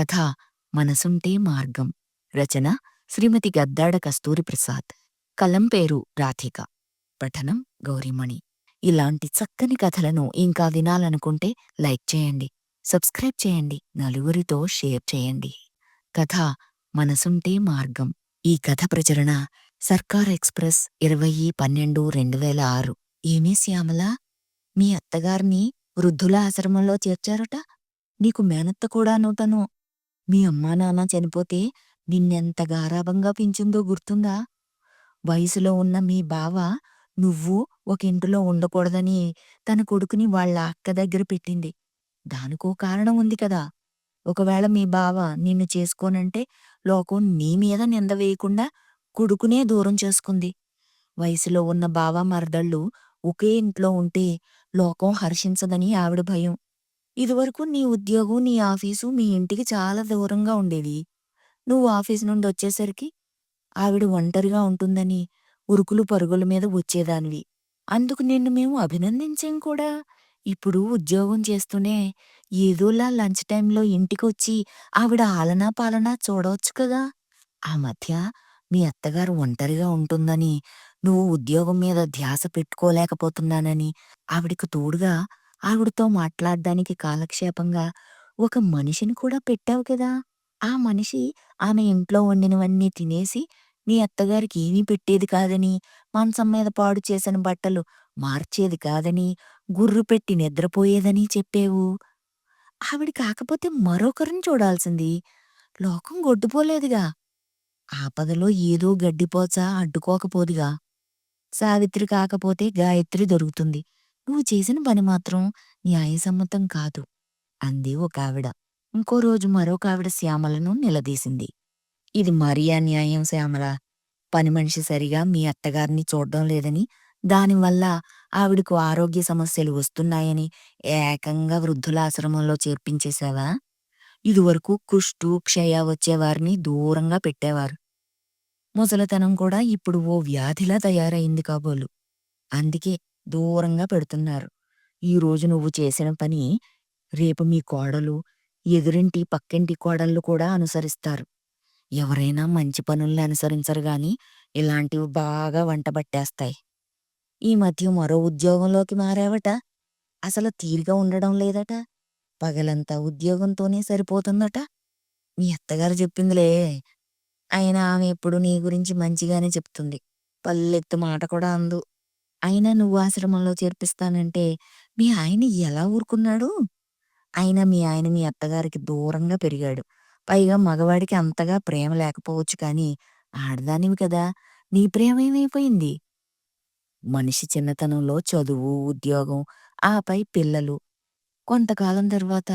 కథ మనసుంటే మార్గం. రచన శ్రీమతి గద్దాడ కస్తూరి ప్రసాద్. కలం పేరు రాధిక. పఠనం గౌరీమణి. ఇలాంటి చక్కని కథలను ఇంకా వినాలనుకుంటే లైక్ చేయండి. సబ్స్క్రైబ్ చేయండి. నలుగురితో షేర్ చేయండి. కథ మనసుంటే మార్గం. ఈ కథ ప్రచురణ సర్కార్ ఎక్స్ప్రెస్ ఇరవై పన్నెండు రెండు వేల ఆరు. ఏమీ శ్యామల? మీ అత్తగారిని వృద్ధుల ఆశ్రమంలో చేర్చారట? నీకు మేనత్త కూడా నూతను మీ అమ్మా నాన్న చనిపోతే నిన్నెంత గారాభంగా పెంచిందో గుర్తుందా? వయసులో ఉన్న మీ బావ నువ్వు ఒక ఇంటిలో ఉండకూడదని తన కొడుకుని వాళ్ళ అక్క దగ్గర పెట్టింది. దానికో కారణం ఉంది కదా. ఒకవేళ మీ బావ నిన్ను చేసుకోనంటే లోకం నీ మీద నింద వేయకుండా కొడుకునే దూరం చేసుకుంది. వయసులో ఉన్న బావ మరదళ్ళు ఒకే ఇంట్లో ఉంటే లోకం హర్షించదని ఆవిడ భయం. ఇదివరకు నీ ఉద్యోగం నీ ఆఫీసు మీ ఇంటికి చాలా దూరంగా ఉండేవి నువ్వు ఆఫీస్ నుండి వచ్చేసరికి ఆవిడ ఒంటరిగా ఉంటుందని ఉరుకులు పరుగుల మీద వచ్చేదానివి. అందుకు నిన్ను మేము అభినందించాం కూడా? ఇప్పుడు ఉద్యోగం చేస్తూనే ఏదోలా లంచ్ టైంలో ఇంటికొచ్చి ఆవిడ ఆలనా పాలనా చూడవచ్చు కదా? ఆ మధ్య మీ అత్తగారు ఒంటరిగా ఉంటుందని నువ్వు ఉద్యోగం మీద ధ్యాస పెట్టుకోలేకపోతున్నానని ఆవిడకు తోడుగా ఆవిడతో మాట్లాడ్డానికి కాలక్షేపంగా ఒక మనిషిని కూడా పెట్టావు కదా! ఆ మనిషి ఆమె ఇంట్లో వండినవన్నీ తినేసి నీ అత్తగారికి ఏమీ పెట్టేది కాదని మంచం మీద పాడు చేసిన బట్టలు మార్చేది కాదని గుర్రు పెట్టి నిద్రపోయేదని చెప్పేవు. ఆవిడ కాకపోతే మరొకరిని చూడాల్సింది. లోకం గొడ్డుపోలేదుగా. ఆపదలో ఏదో గడ్డిపోచా అడ్డుకోకపోదుగా. సావిత్రి కాకపోతే గాయత్రి దొరుకుతుంది. నువ్వు చేసిన పని మాత్రం న్యాయసమ్మతం కాదు. అంది ఒక ఆవిడ ఇంకో రోజు మరొక ఆవిడ శ్యామలను నిలదీసింది. ఇది మరీ అన్యాయం శ్యామల. పని మనిషి సరిగా మీ అత్తగారిని చూడడం లేదని దానివల్ల ఆవిడకు ఆరోగ్య సమస్యలు వస్తున్నాయని ఏకంగా వృద్ధుల ఆశ్రమంలో చేర్పించేశావా? ఇదివరకు కుష్టు క్షయ వచ్చేవారిని దూరంగా పెట్టేవారు. ముసలితనం కూడా ఇప్పుడు ఓ వ్యాధిలా తయారైంది కాబోలు. అందుకే దూరంగా పెడుతున్నారు. ఈ రోజు నువ్వు చేసిన పని రేపు మీ కోడలు ఎదురింటి పక్కింటి కోడళ్ళు కూడా అనుసరిస్తారు. ఎవరైనా మంచి పనుల్ని అనుసరించరు గాని ఇలాంటివి బాగా వంటబట్టేస్తాయి ఈ మధ్య మరో ఉద్యోగంలోకి మారావట. అసలు తీరిగా ఉండడం లేదట. పగలంతా ఉద్యోగంతోనే సరిపోతుందట. మీ అత్తగారు చెప్పిందిలే. అయినా ఆమె ఎప్పుడు నీ గురించి మంచిగానే చెప్తుంది. పల్లెత్తు మాట కూడా అందు. అయినా నువ్వు ఆశ్రమంలో చేర్పిస్తానంటే మీ ఆయన ఎలా ఊరుకున్నాడు? అయినా మీ ఆయన మీ అత్తగారికి దూరంగా పెరిగాడు. పైగా మగవాడికి అంతగా ప్రేమ లేకపోవచ్చు కానీ ఆడదానివి కదా! నీ ప్రేమ ఏమైపోయింది? మనిషి చిన్నతనంలో చదువు ఉద్యోగం ఆపై పిల్లలు. కొంతకాలం తర్వాత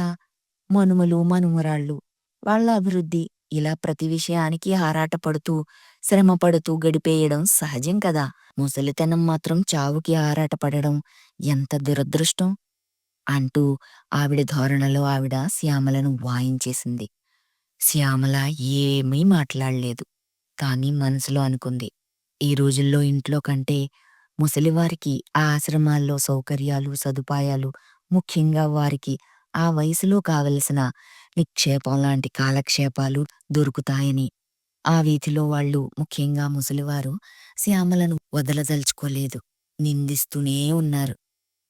మనుమలు మనుమరాళ్ళు వాళ్ళ అభివృద్ధి ఇలా ప్రతి విషయానికి ఆరాటపడుతూ శ్రమపడుతూ గడిపేయడం సహజం కదా. ముసలితనం మాత్రం చావుకి ఆరాటపడడం ఎంత దురదృష్టం! అంటూ ఆవిడ ధోరణలో ఆవిడ శ్యామలను వాయించేసింది. శ్యామల ఏమీ మాట్లాడలేదు. కాని మనసులో అనుకుంది ఈ రోజుల్లో ఇంట్లో కంటే ముసలివారికి ఆ ఆశ్రమాల్లో సౌకర్యాలు సదుపాయాలు ముఖ్యంగా వారికి ఆ వయసులో కావలసిన నిక్షేపం లాంటి కాలక్షేపాలు దొరుకుతాయని ఆ వీధిలో వాళ్ళు ముఖ్యంగా ముసలివారు శ్యామలను వదలదలుచుకోలేదు. నిందిస్తూనే ఉన్నారు.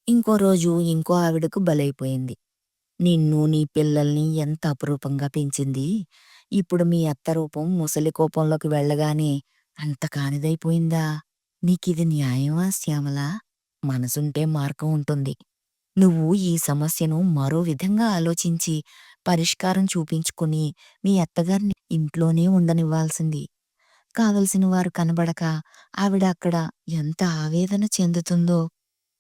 ఇంకో రోజు ఇంకో ఆవిడకు బలైపోయింది. నిన్ను నీ పిల్లల్ని ఎంత అపురూపంగా పెంచింది? ఇప్పుడు మీ అత్త రూపం ముసలి కోపంలోకి వెళ్ళగానే అంత కానిదైపోయిందా? నీకిది న్యాయమా శ్యామల? మనసుంటే మార్గం ఉంటుంది. నువ్వు ఈ సమస్యను మరో విధంగా ఆలోచించి పరిష్కారం చూపించుకుని మీ అత్తగారిని ఇంట్లోనే ఉండనివ్వాల్సింది. కావలసిన వారు కనబడక ఆవిడ అక్కడ ఎంత ఆవేదన చెందుతుందో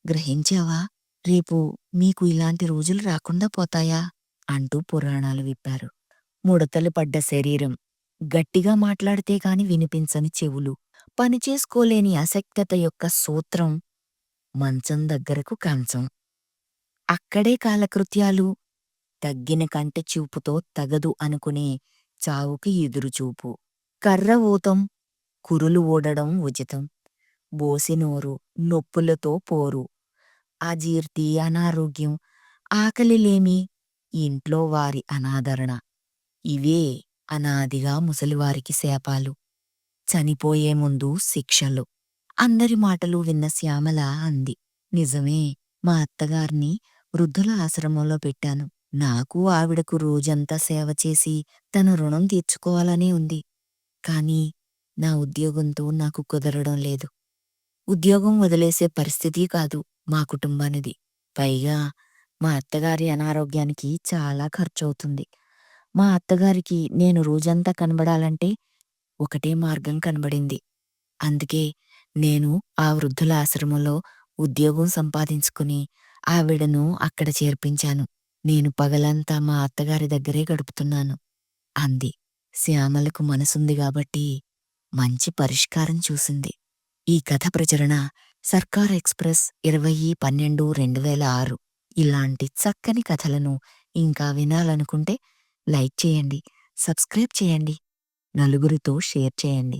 గ్రహించావా? రేపు మీకు ఇలాంటి రోజులు రాకుండా పోతాయా? అంటూ పురాణాలు విప్పారు. ముడతలు పడ్డ శరీరం. గట్టిగా మాట్లాడితే గాని వినిపించని చెవులు. పనిచేసుకోలేని అసక్తత యొక్క సూత్రం మంచం దగ్గరకు కంచం. అక్కడే కాలకృత్యాలు తగ్గిన కంటి చూపుతో తగదు అనుకునే చావుకి ఎదురుచూపు కర్ర ఊతం కురులు ఊడడం ఉచితం. బోసినోరు నొప్పులతో పోరు. అజీర్తి అనారోగ్యం ఆకలిలేమి? ఇంట్లో వారి అనాదరణ. ఇవే అనాదిగా ముసలివారికి శాపాలు. చనిపోయే ముందు శిక్షలు. అందరి మాటలు విన్న శ్యామల అంది. నిజమే మా అత్తగారిని వృద్ధుల ఆశ్రమంలో పెట్టాను. నాకు ఆవిడకు రోజంతా సేవ చేసి తన రుణం తీర్చుకోవాలనే ఉంది. కాని నా ఉద్యోగంతో నాకు కుదరడం లేదు. ఉద్యోగం వదిలేసే పరిస్థితి కాదు మా కుటుంబానిది. పైగా మా అత్తగారి అనారోగ్యానికి చాలా ఖర్చవుతుంది. మా అత్తగారికి నేను రోజంతా కనబడాలంటే ఒకటే మార్గం కనబడింది. అందుకే నేను ఆ వృద్ధుల ఆశ్రమంలో ఉద్యోగం సంపాదించుకుని ఆవిడను అక్కడ చేర్పించాను. నేను పగలంతా మా అత్తగారి దగ్గరే గడుపుతున్నాను అంది. శ్యామలకు మనసుంది కాబట్టి మంచి పరిష్కారం చూసింది. ఈ కథ ప్రచురణ సర్కార్ ఎక్స్ప్రెస్ ఇరవై పన్నెండు రెండు వేల ఆరు. ఇలాంటి చక్కని కథలను ఇంకా వినాలనుకుంటే లైక్ చేయండి సబ్స్క్రైబ్ చేయండి నలుగురితో షేర్ చేయండి.